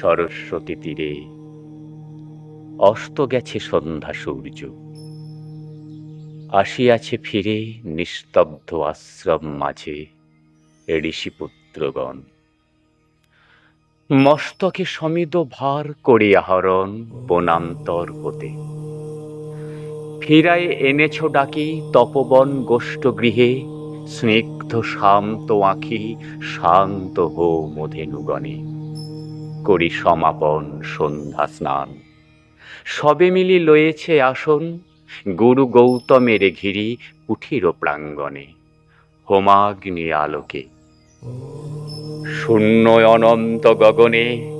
সরস্বতী তীরে অস্ত গেছে সন্ধ্যা সূর্য। আসিয়াছে ফিরে নিস্তব্ধ আশ্রম মাঝে ঋষিপুত্রগণ। মস্তকে সমিত ভার করিয়া হরণ বনান্তর হতে। ফিরায় এনেছ ডাকি তপবন গোষ্ঠ গৃহে স্নিগ্ধ শান্ত আঁখি, শান্ত হো মধেনুগণে। করি সমাপন সন্ধ্যা স্নান। সবে মিলি লয়েছে আসন, গুরু গৌতমের ঘিরি কুঠির প্রাঙ্গণে। হোমাগ্নি আলোকে। শূন্য অনন্ত গগনে,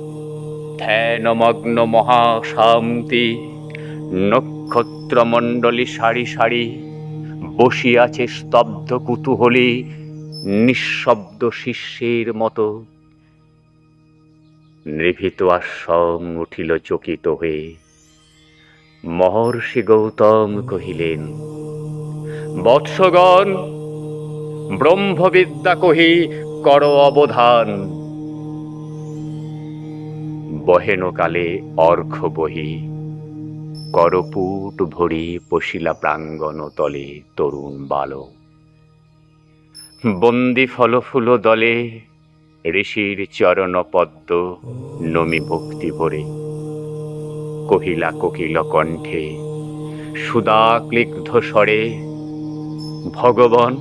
ধ্যানমগ্ন মহাশান্তি নক্ষত্রমণ্ডলী সারি সারি বসিয়াছে স্তব্ধ কুতূহলী, নিঃশব্দ শিষ্যের মতো। নিভৃত আশ্রম উঠিল চকিত হয়ে। মহর্ষি গৌতম কহিলেন, বৎসগণ, ব্রহ্মবিদ্যা কহি কর অবধান। বহেনকালে অর্ঘ বহি। করপুট ভরি পশিলা প্রাঙ্গণ তলে তরুণ বালক বন্দি ফল ফুল দলে ঋষির চরণ পদ্ম নমি ভক্তি ভরে। কহিলা কোকিল কণ্ঠে সুদা ক্লিগ্ধ স্বরে, ভগবান,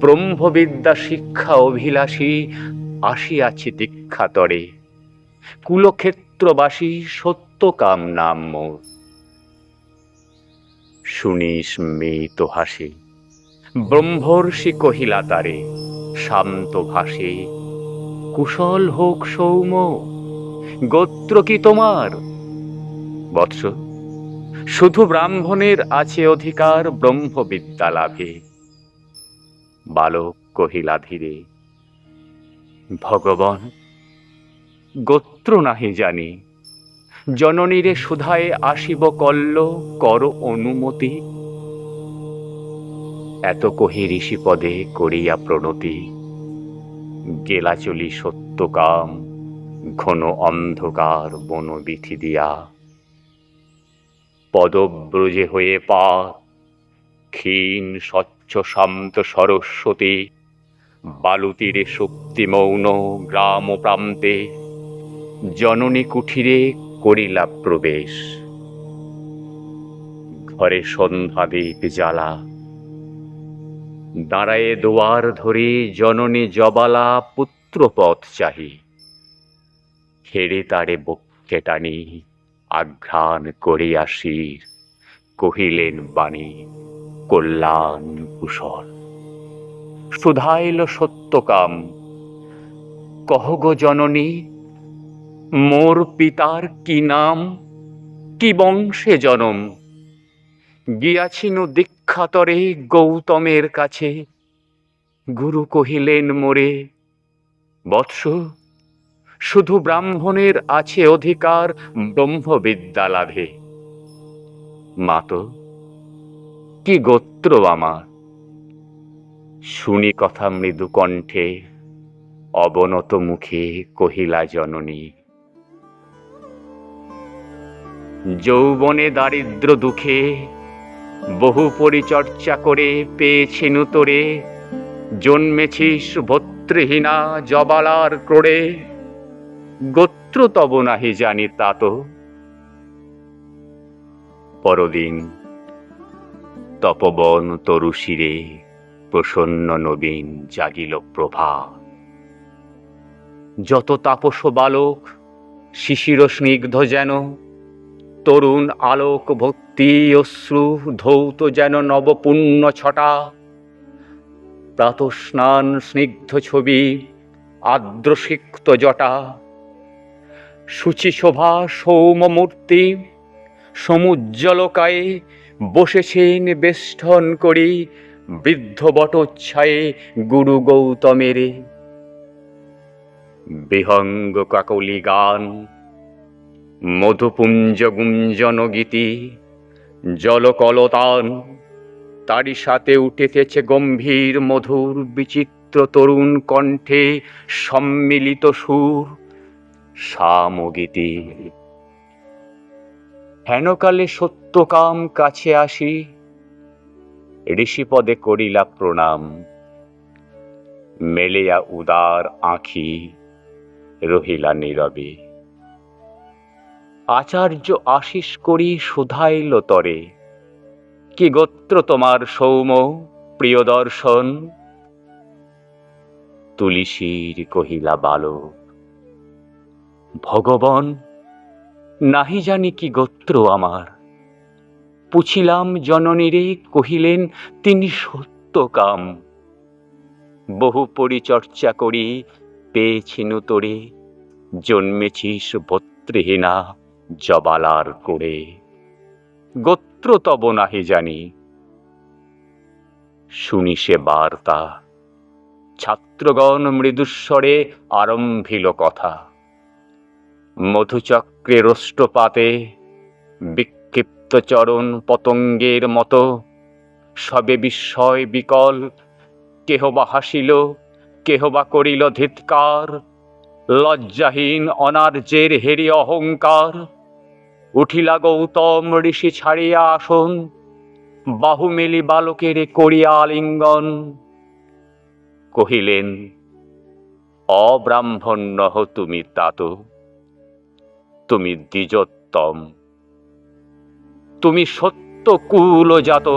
ব্রহ্মবিদ্যা শিক্ষা অভিলাষী আসিয়াছি দীক্ষাতরে কুলক্ষেত্রবাসী সত্যকাম নাম মোর শুনি স্মিত হাসি। ব্রহ্মর্ষি কহিলা তারে, শান্ত ভাসে, কুশল হোক সৌম গোত্র কি তোমার? বৎস, শুধু ব্রাহ্মণের আছে অধিকার ব্রহ্মবিদ্যা লাভে বালক কহিলা ধীরে, ভগবান, গোত্র নাহি জানি। জননীরে সুধায় আসিব কল্ল, কর অনুমতি। এত কহি ঋষিপদে করিয়া প্রণতি। গেলা চলি সত্যকাম, ঘন অন্ধকার বন বনবিথি দিয়া। পদব্রজে হয়ে পা ক্ষীণ, স্বচ্ছ, শান্ত সরস্বতী, বালুতীরে শক্তি মৌন গ্রাম প্রান্তে জননী কুঠিরে করিলা প্রবেশ। ঘরে সন্ধ্যা দীপ জ্বালা। দাঁড়ায়ে দুয়ার ধরে জননী জবালা পুত্রপথ চাহি। হেরে তারে বক্ষে টানি, আঘ্রাণ করিয়া শির কহিলেন বাণী, কল্যাণ কুশল। সুধাইল সত্যকাম কহ গো জননী? মোর পিতার কি নাম? কি বংশে জনম? গিয়াছিনু দীক্ষাতরে গৌতমের কাছে। গুরু কহিলেন, মোরে, বৎস, শুধু ব্রাহ্মণের আছে অধিকার ব্রহ্মবিদ্যা লাভে মাত কি গোত্র আমার? শুনি কথা মৃদু কণ্ঠে অবনত মুখে কহিলা জননী যৌবনে দারিদ্র দুঃখে, বহু পরিচর্চা করে পেয়েছিনু তোরে জন্মেছিস ভত্রহীনা জবালার ক্রোড়ে, গোত্র তব নাহি জানি তা তো। পরদিন তপবন তরু শিরে প্রসন্ন নবীন জাগিল প্রভা। যত তাপস বালক, শিশির স্নিগ্ধ যেন তরুণ আলোক ভক্তি অশ্রু ধৌত যেন নবপুণ্য ছটা। প্রাতস্নান স্নিগ্ধ ছবি আর্দ্রসিক্ত জটা। শুচি শোভা সৌমমূর্তি, সমুজ্জ্বলকায়ে বসেছেন বেষ্টন করি বৃদ্ধ বটোচ্ছায়ে গুরু গৌতমেরে। বিহঙ্গ কাকলি গান মধুপুঞ্জ গুঞ্জন গীতি জলকলতান, তারই সাথে উঠেতেছে গম্ভীর, মধুর, বিচিত্র তরুণ কণ্ঠে সম্মিলিত সুর, সামগীতি। হেনকালে সত্যকাম কাছে আসি, ঋষিপদে করিলা প্রণাম। মেলেয়া উদার আঁখি রহিলা নীরবে। আচার্য আশিস করি শুধাইল তরে। কি গোত্র তোমার সৌম প্রিয় দর্শন? তুলিসীর কহিলা বালক, ভগবান, নাহি জানি কি গোত্র আমার? পুছিলাম জননীরে, কহিলেন, তিনি সত্যকাম বহু পরিচর্চা করি পেয়েছিনু তোরে জন্মেছিস বত্রহীনা জবালার করে গোত্র তব নাহি জানি। শুনি সে বার্তা। ছাত্রগণ মৃদুস্বরে আরম্ভিল কথা। মধুচক্রে রোষ্টপাতে বিক্ষিপ্ত চরণ পতঙ্গের মতো। সবে বিস্ময় বিকল কেহ বা হাসিল কেহ বা করিল ধিৎকার। লজ্জাহীন অনার্যের হেরি অহংকার। উঠিলা গৌতম ঋষি ছাড়িয়া আসন। বাহু মেলি বালকের করিয়া আলিঙ্গন কহিলেন, অব্রাহ্মণ্য তুমি তাত। তুমি দ্বিজোত্তম। তুমি সত্য কুল জাত